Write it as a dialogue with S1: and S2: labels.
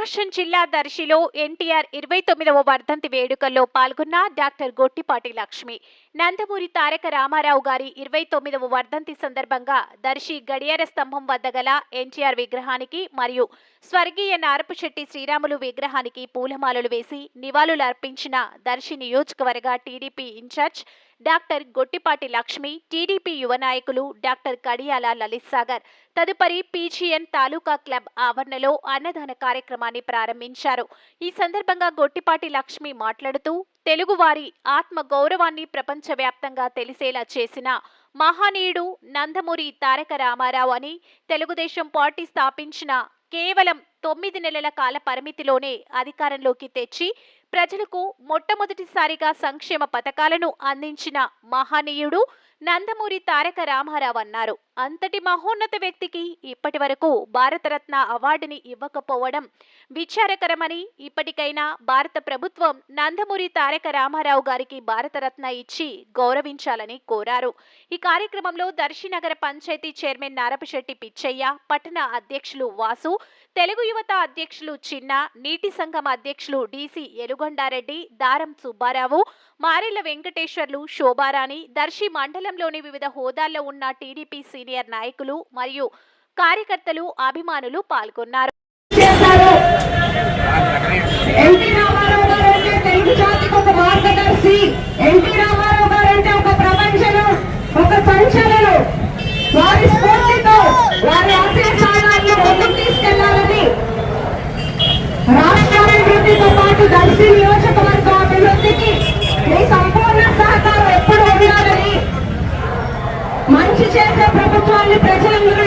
S1: ప్రకాశం జిల్లా దర్శిలో ఎన్టీఆర్ ఇరవై తొమ్మిదవ వర్ధంతి వేడుకల్లో పాల్గొన్న డాక్టర్ గొట్టిపాటి లక్ష్మి. నందమూరి తారక రామారావు గారి ఇరవై తొమ్మిదవ వర్ధంతి సందర్భంగా దర్శి గడియార స్తంభం వద్ద గల ఎన్టీఆర్ విగ్రహానికి మరియు స్వర్గీయ నారపుశెట్టి శ్రీరాములు విగ్రహానికి పూలమాలలు వేసి నివాళులు అర్పించిన దర్శి నియోజకవర్గ TDP in-charge doctor Gottipati Lakshmi TDP యువ నాయకులు డాక్టర్ కడియాల లలిత్ సాగర్ తదుపరి పీజీఎన్ తాలూకా క్లబ్ ఆవరణలో అన్నదాన కార్యక్రమాన్ని ప్రారంభించారు. ఈ సందర్భంగా గొట్టిపాటి లక్ష్మి మాట్లాడుతూ తెలుగువారి ఆత్మ గౌరవాన్ని ప్రపంచవ్యాప్తంగా తెలిసేలా చేసిన మహనీయుడు నందమూరి తారక రామారావు అని తెలుగుదేశం పార్టీ స్థాపించిన కేవలం తొమ్మిది నెలల కాల పరిమితిలోనే అధికారంలోకి తెచ్చి ప్రజలకు మొట్టమొదటిసారిగా సంక్షేమ పథకాలను అందించిన మహనీయుడు నందమూరి తారక రామారావు అన్నారు. అంతటి మహోన్నత వ్యక్తికి ఇప్పటి వరకు భారతరత్న అవార్డుని ఇవ్వకపోవడం విచారకరమని ఇప్పటికైనా భారత ప్రభుత్వం నందమూరి తారక రామారావు గారికి భారతరత్న ఇచ్చి గౌరవించాలని కోరారు. ఈ కార్యక్రమంలో దర్శినగర పంచాయతీ చైర్మన్ నారపశెట్టి పిచ్చయ్య పట్టణ అధ్యక్షులు వాసు తెలుగు యువత అధ్యక్షులు చిన్న నీటి సంఘం అధ్యక్షులు డిసి ఎలుగొండారెడ్డి దారం సుబ్బారావు మారెళ్ళ వెంకటేశ్వర్లు శోభారాణి దర్శి మండలంలోని వివిధ హోదాల్లో ఉన్న టీడీపీ సీనియర్ నాయకులు మరియు కార్యకర్తలు అభిమానులు పాల్గొన్నారు.
S2: రాష్ట్రాభివృద్ధితో నియోజకవర్గ అభివృద్ధికి మీ సంపూర్ణ సహకారం ఎప్పుడు ఉండాలని మంచి చేసే ప్రభుత్వాన్ని ప్రజలందరూ